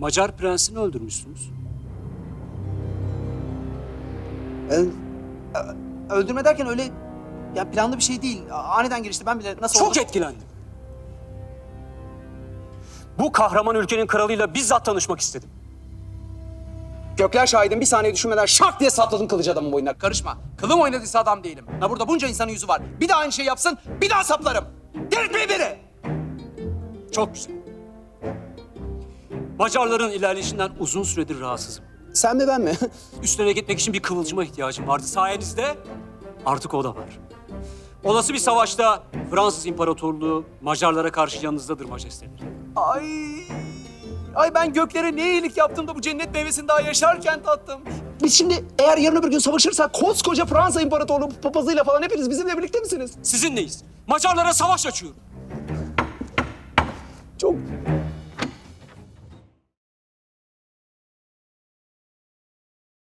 Macar prensini öldürmüşsünüz. Ö- Öldürme derken öyle ya planlı bir şey değil. A- Aniden gelişti. Ben bile nasıl Çok oldu? etkilendim. Bu kahraman ülkenin kralıyla bizzat tanışmak istedim. Gökler şahidim bir saniye düşünmeden şak diye sapladım kılıcı adamın boynuna. Karışma. Kılım oynadıysa adam değilim. Ha burada bunca insanın yüzü var. Bir daha aynı şey yapsın, bir daha saplarım. Delirtmeyin beni. Çok güzel. Macarların ilerleyişinden uzun süredir rahatsızım. Sen mi ben mi? Üstüne gitmek için bir kıvılcıma ihtiyacım vardı. Sayenizde artık o da var. Olası bir savaşta Fransız İmparatorluğu Macarlara karşı yanınızdadır majesteleri. Ay. Ay ben göklere ne iyilik yaptım da bu cennet meyvesini daha yaşarken tattım. Biz şimdi eğer yarın öbür gün savaşırsak koskoca Fransa İmparatorluğu papazıyla falan hepiniz bizimle birlikte misiniz? Sizinleyiz. Macarlara savaş açıyorum. Çok